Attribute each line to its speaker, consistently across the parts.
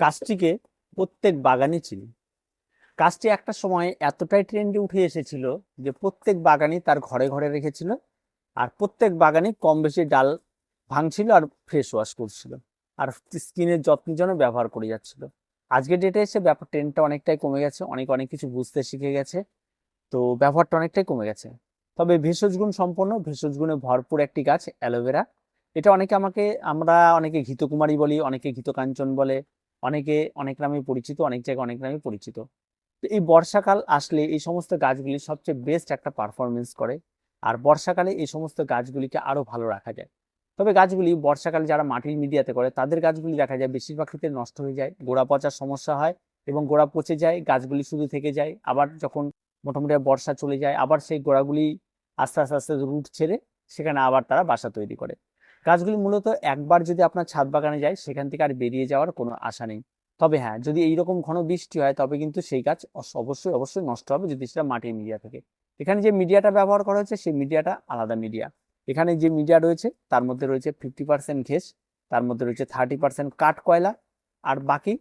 Speaker 1: গাছটিকে প্রত্যেক বাগানে চিনি। গাছটি একটা সময় এতটাই ট্রেন্ডে উঠে এসেছিল যে প্রত্যেক বাগানই তার ঘরে ঘরে রেখেছিল আর প্রত্যেক বাগানে কম বেশি ডাল ভাঙছিল আর ফ্রেশ ওয়াশ করছিল আর স্কিনের যত্নের জন্য ব্যবহার করে যাচ্ছিল। আজকের ডেটে এসে ব্যাপার ট্রেন্ডটা অনেকটাই কমে গেছে, অনেক অনেক কিছু বুঝতে শিখে গেছে, তো ব্যবহারটা অনেকটাই কমে গেছে। তবে ভেষজ গুণ সম্পন্ন, ভেষজ গুণে ভরপুর একটি গাছ অ্যালোভেরা। এটা অনেকে আমাকে, আমরা অনেকে ঘিতকুমারী বলি, অনেকে ঘিতকাঞ্চন বলে অনেকে, অনেক নামে পরিচিত, অনেক জায়গায় অনেক নামে পরিচিত। তো এই বর্ষাকাল আসলে এই সমস্ত গাছগুলি সবচেয়ে বেস্ট একটা পারফরমেন্স করে। আর বর্ষাকালে এই সমস্ত গাছগুলিকে আরও ভালো রাখা যায়। তবে গাছগুলি বর্ষাকালে যারা মাটির মিডিয়াতে করে, তাদের গাছগুলি দেখা যায় বেশিরভাগ ক্ষেত্রে নষ্ট হয়ে যায়। গোড়া পচার সমস্যা হয় এবং গোড়া পচে যায়, গাছগুলি শুধু থেকে যায়। আবার যখন মোটামুটি বর্ষা চলে যায়, আবার সেই গোড়াগুলি আস্তে আস্তে আস্তে রুট ছেড়ে সেখানে আবার তারা বাসা তৈরি করে। গাছগুলি মূলত একবার যদি আপনার ছাদ বাগানে যায়, সেখান থেকে আর বেরিয়ে যাওয়ার কোনো আশা নেই। তবে হ্যাঁ যদি এইরকম ঘন বৃষ্টি হয়, তবে কিন্তু সেই গাছ অবশ্যই অবশ্যই নষ্ট হবে যদি সেটা মাটির মিডিয়া থেকে। এখানে যে মিডিয়াটা ব্যবহার করা হয়েছে সেই মিডিয়াটা আলাদা মিডিয়া। এখানে যে মিডিয়া রয়েছে, তার মধ্যে রয়েছে ফিফটি পার্সেন্ট ঘেস, তার মধ্যে রয়েছে থার্টি পার্সেন্ট কাঠ কয়লা, আর বাকি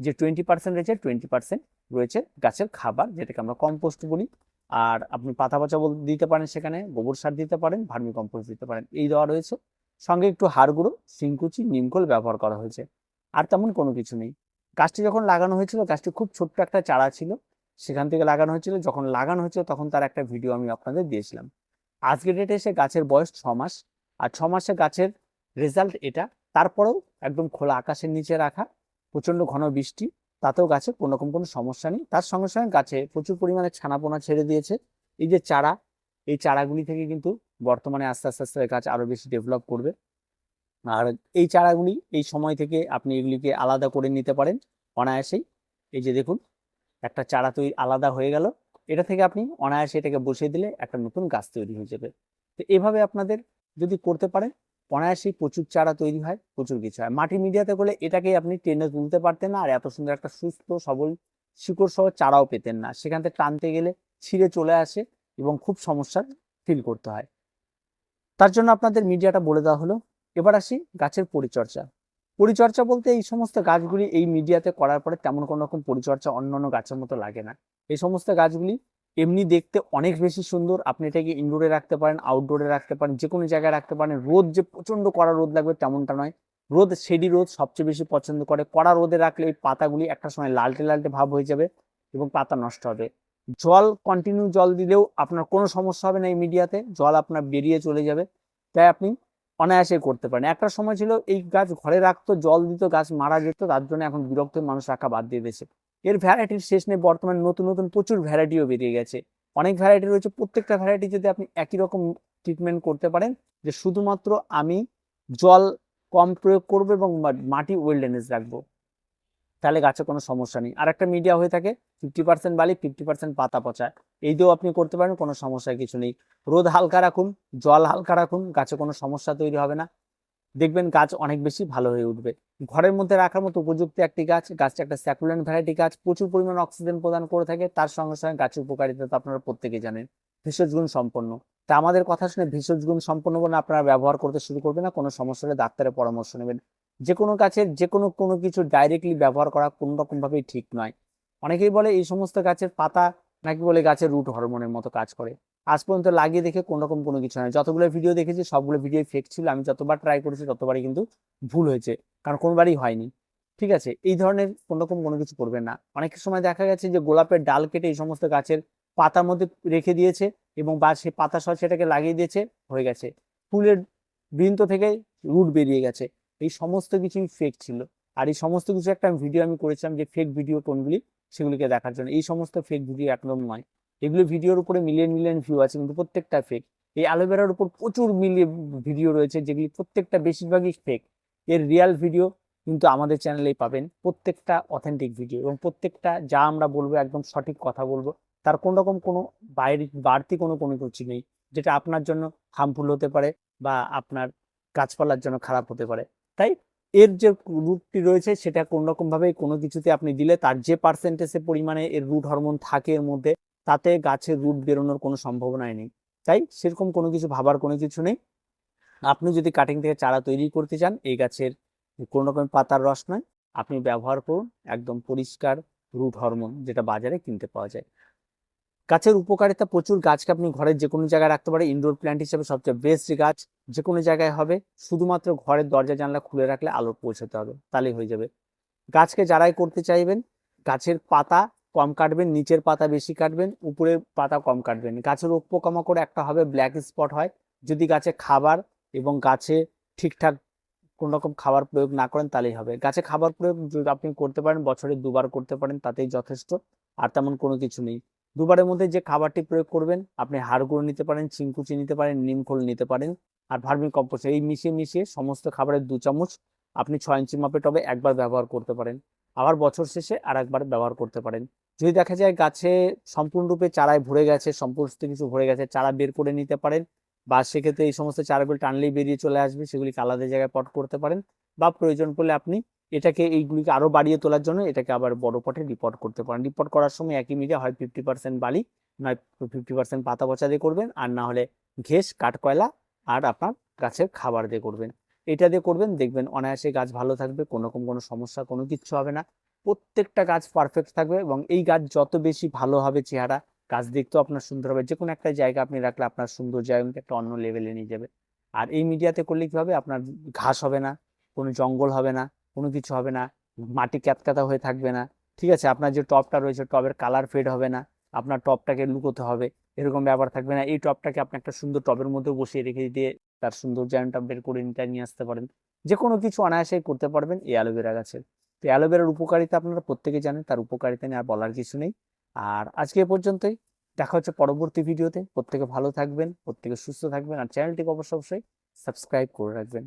Speaker 1: যে টোয়েন্টি পার্সেন্ট রয়েছে টোয়েন্টি পার্সেন্ট রয়েছে গাছের খাবার, যেটাকে আমরা কম্পোস্ট বলি। আর আপনি পাতা পচা দিতে পারেন সেখানে, গোবর সার দিতে পারেন, ভার্মি কম্পোস্ট দিতে পারেন। এই দেওয়া রয়েছে। সঙ্গে একটু হাড় গুঁড়ো শিংকুচি নিমখোল ব্যবহার করা হয়েছে। আর তেমন কোনো কিছু নেই। গাছটি যখন লাগানো হয়েছিল, গাছটি খুব ছোট্ট একটা চারা ছিল। সেখান থেকে লাগানো হয়েছিল। যখন লাগানো হয়েছিল, তখন তার একটা ভিডিও আমি আপনাদের দিয়েছিলাম। আজকের ডেটে এসে গাছের বয়স ছ মাস। আর ছ মাসে গাছের রেজাল্ট এটা। তারপরেও একদম খোলা আকাশের নিচে রাখা, প্রচণ্ড ঘন বৃষ্টি, তাতেও গাছে কোনো রকম কোনো সমস্যা নেই। তার সঙ্গে সঙ্গে গাছে প্রচুর পরিমাণে ছানাপোনা ছেড়ে দিয়েছে। এই যে চারা এই চারাগুলি থেকে কিন্তু বর্তমানে আস্তে আস্তে আস্তে গাছ আরও বেশি ডেভেলপ করবে। আর এই চারাগুলি এই সময় থেকে আপনি এগুলিকে আলাদা করে নিতে পারেন অনায়াসেই। এই যে দেখুন, একটা চারা তৈরি আলাদা হয়ে গেল। এটা থেকে আপনি অনায়াসে এটাকে বসিয়ে দিলে একটা নতুন গাছ তৈরি হয়ে যাবে। তো এভাবে আপনাদের যদি করতে পারেন, অনায়াসেই প্রচুর চারা তৈরি হয়, প্রচুর কিছু হয়। মাটি মিডিয়াতে করলে এটাকেই আপনি টেনে তুলতে পারতেন না, আর এত সুন্দর একটা সুস্থ, সবল শিকড় সহ চারাও পেতেন না। সেখান থেকে টানতে গেলে ছিঁড়ে চলে আসে। এবং খুব সমস্যার ফিল করতে হয়। তার জন্য আপনাদের মিডিয়াটা বলে দেওয়া হলো। এবার আসি গাছের পরিচর্যা। পরিচর্যা বলতে এই সমস্ত গাছগুলি এই মিডিয়াতে করার পরে তেমন কোনো রকম পরিচর্যা অন্যান্য গাছের মতো লাগে না। এই সমস্ত গাছগুলি এমনি দেখতে অনেক বেশি সুন্দর। আপনি এটাকে ইনডোরে রাখতে পারেন আউটডোরে রাখতে পারেন যে কোনো জায়গায় রাখতে পারেন। রোদ যে প্রচণ্ড কড়া রোদ লাগবে তেমনটা নয়। রোদ সেডি রোদ সবচেয়ে বেশি পছন্দ করে। কড়া রোদে রাখলে এই পাতাগুলি একটা সময় লালটে লালটে ভাব হয়ে যাবে এবং পাতা নষ্ট হবে। জল কন্টিনিউ জল দিলেও আপনার কোনো সমস্যা হবে না এই মিডিয়াতে, জল আপনার বেরিয়ে চলে যাবে। তাই আপনি অনায়াসে করতে পারেন। একটা সময় ছিল এই গাছ ঘরে রাখতো, জল দিত, গাছ মারা যেত, তার জন্য এখন বিরক্ত মানুষ রাখা বাদ দিয়ে দিয়েছে। এর ভ্যারাইটির শেষ নেই, বর্তমানে নতুন নতুন প্রচুর ভ্যারাইটিও বেরিয়ে গেছে। অনেক ভ্যারাইটি রয়েছে, প্রত্যেকটা ভ্যারাইটি যদি আপনি একই রকম ট্রিটমেন্ট করতে পারেন, যে শুধুমাত্র আমি জল কম প্রয়োগ করব এবং মাটি ওয়েলডেনেস রাখব। তাহলে গাছে কোনো সমস্যা নেই। আর একটা মিডিয়া হয়ে থাকে ফিফটি পার্সেন্ট বালি ফিফটি পার্সেন্ট পাতা পচা। এই দিয়েও আপনি করতে পারেন, কোনো সমস্যা কিছু নেই। রোদ হালকা রাখুন, জল হালকা রাখুন, গাছে কোনো সমস্যা তৈরি হবে না। দেখবেন গাছ অনেক বেশি ভালো হয়ে উঠবে। ঘরের মধ্যে রাখার মতো উপযুক্ত একটি গাছ গাছটা একটা স্যাকুলেন্ট ভ্যারাইটি গাছ প্রচুর পরিমাণ অক্সিজেন প্রদান করে থাকে। তার সঙ্গে সঙ্গে গাছের উপকারিতা তো আপনারা প্রত্যেকে জানেন। ভেষজ গুণ সম্পন্ন। তা আমাদের কথা শুনে ভেষজ গুণ সম্পন্ন বলে আপনারা ব্যবহার করতে শুরু করবেন না, কোনো সমস্যা হলে ডাক্তারের পরামর্শ নেবেন। যে কোনো গাছের যে কোনো কোনো কিছু ডাইরেক্টলি ব্যবহার করা কোনো রকম ভাবেই ঠিক নয়। অনেকেই বলে এই সমস্ত গাছের পাতা নাকি বলে গাছের রুট হরমোনের মতো কাজ করে। আজ পর্যন্ত লাগিয়ে দেখে কোনো রকম কোনো কিছু নয়। যতগুলো ভিডিও দেখেছি, সবগুলো ভিডিও ফেক ছিল। আমি যতবার ট্রাই করেছি, ততবারই কিন্তু ভুল হয়েছে। কারণ কোনোবারই হয়নি। ঠিক আছে? এই ধরনের কোনো রকম কোনো কিছু করবেন না। অনেক সময় দেখা গেছে যে গোলাপের ডাল কেটে এই সমস্ত গাছের পাতার মধ্যে রেখে দিয়েছে এবং বা সে পাতা সহ সেটাকে লাগিয়ে দিয়েছে, হয়ে গেছে। ফুলের বৃন্ত থেকে রুট বেরিয়ে গেছে। এই সমস্ত কিছুই ফেক ছিল। আর এই সমস্ত কিছু একটা ভিডিও আমি করেছিলাম যে ফেক ভিডিও কোনগুলি, সেগুলিকে দেখার জন্য। এই সমস্ত ফেক ভিডিও একদম নয়। এগুলো ভিডিওর উপরে মিলিয়ন মিলিয়ন ভিউ আছে, কিন্তু প্রত্যেকটা ফেক এই অ্যালোভেরার উপর প্রচুর মিলিয়ে ভিডিও রয়েছে, যেগুলি প্রত্যেকটা বেশিরভাগই ফেক এর রিয়াল ভিডিও কিন্তু আমাদের চ্যানেলেই পাবেন প্রত্যেকটা অথেন্টিক ভিডিও এবং প্রত্যেকটা যা আমরা বলব, একদম সঠিক কথা বলব, তার কোন রকম কোনো বাইরে, বাড়তি কোনো কোনো কিছু নেই। যেটা আপনার জন্য হার্মফুল হতে পারে বা আপনার গাছপালার জন্য খারাপ হতে পারে। তাই এর যে রুটটি রয়েছে সেটা কোন রকম ভাবে কোনো কিছুতে আপনি দিলে তার যে পার্সেন্টেজে পরিমাণে এর রুট হরমোন থাকে এর মধ্যে, তাতে গাছের রুট বেরোনোর কোনো সম্ভাবনাই নেই। তাই সেরকম কোনো কিছু ভাবার কোনো কিছু নেই। আপনি যদি কাটিং থেকে চারা তৈরি করতে চান, এই গাছের কোনো রকম পাতার রস নয়। আপনি ব্যবহার করুন একদম পরিষ্কার রুট হরমোন যেটা বাজারে কিনতে পাওয়া যায়। গাছের উপকারিতা প্রচুর। গাছকে আপনি ঘরের যে কোনো জায়গায় রাখতে পারেন। ইনডোর প্ল্যান্ট হিসেবে সবচেয়ে বেস্ট গাছ। যে কোনো জায়গায় হবে, শুধুমাত্র ঘরের দরজা জানলা খুলে রাখলে আলো পৌঁছাতে হবে, তাহলেই হয়ে যাবে। গাছকে যারাই করতে চাইবেন, গাছের পাতা কম কাটবেন, নিচের পাতা বেশি কাটবেন, উপরের পাতা কম কাটবেন। গাছের উপকামাকড় একটা হবে ব্ল্যাক স্পট হয়, যদি গাছে খাবার এবং গাছে ঠিকঠাক কোন রকম খাবার প্রয়োগ না করেন, তাহলেই হবে। গাছে খাবার প্রয়োগ যদি আপনি করতে পারেন, বছরে দুবার করতে পারেন, তাতেই যথেষ্ট, আর তেমন কোনো কিছু নেই। দুবারের মধ্যে যে খাবারটি প্রয়োগ করবেন, আপনি হাড়গুঁড়ো নিতে পারেন, চিংকুচি নিতে পারেন নিমখোল নিতে পারেন আর ভার্মি কম্পোস্ট, এই মিশিয়ে মিশিয়ে সমস্ত খাবারের দু চামচ আপনি ছয় ইঞ্চি মাপে টবে একবার ব্যবহার করতে পারেন। আবার বছর শেষে আর একবার ব্যবহার করতে পারেন। যদি দেখা যায় গাছে সম্পূর্ণরূপে চারায় ভরে গেছে, সমস্ত কিছু ভরে গেছে, চারা বের করে নিতে পারেন বা সেক্ষেত্রে এই সমস্ত চারাগুলি টানলেই বেরিয়ে চলে আসবে, সেগুলিকে আলাদা জায়গায় পট করতে পারেন বা প্রয়োজন পড়লে আপনি এটাকে এইগুলিকে আরও বাড়িয়ে তোলার জন্য এটাকে আবার বড় পটে রিপোর্ট করতে পারেন। রিপোর্ট করার সময় একই মিডিয়া হয় ফিফটি পার্সেন্ট বালি, নয় ফিফটি পার্সেন্ট পাতা পচা দিয়ে করবেন আর না হলে ঘেস, কাঠকয়লা আর আপনার গাছের খাবার দিয়ে করবেন। এটা দিয়ে করবেন, দেখবেন অনায়াসে গাছ ভালো থাকবে, কোনো রকম কোনো সমস্যা, কোনো কিচ্ছু হবে না। প্রত্যেকটা গাছ পারফেক্ট থাকবে এবং এই গাছ যত বেশি ভালো হবে চেহারা, গাছ দেখতেও আপনার সুন্দর হবে। যে কোনো একটা জায়গা আপনি রাখলে আপনার সুন্দর জায়গাকে একটা অন্য লেভেলে নিয়ে যাবে। আর এই মিডিয়াতে করলে কি হবে? আপনার ঘাস হবে না, কোনো জঙ্গল হবে না, কোনো কিছু হবে না, মাটি ক্যাতকাতা হয়ে থাকবে না। ঠিক আছে, আপনার যে টপটা রয়েছে টবের কালার ফেড হবে না, আপনার টপটাকে লুকোতে হবে। এরকম ব্যাপার থাকবে না। এই টপটাকে আপনি একটা সুন্দর টবের মধ্যে বসিয়ে রেখে দিয়ে তার সুন্দর জায়গাটা বের করে নিয়ে আসতে পারেন। যে কোনো কিছু অনায়াসেই করতে পারবেন এই অ্যালোভেরা গাছের তো অ্যালোভেরার উপকারিতা আপনারা প্রত্যেকে জানেন, তার উপকারিতা নিয়ে আর বলার কিছু নেই। আর আজকে এ পর্যন্তই। দেখা হচ্ছে পরবর্তী ভিডিওতে। প্রত্যেকে ভালো থাকবেন, প্রত্যেকে সুস্থ থাকবেন। আর চ্যানেলটিকে অবশ্যই অবশ্যই সাবস্ক্রাইব করে রাখবেন।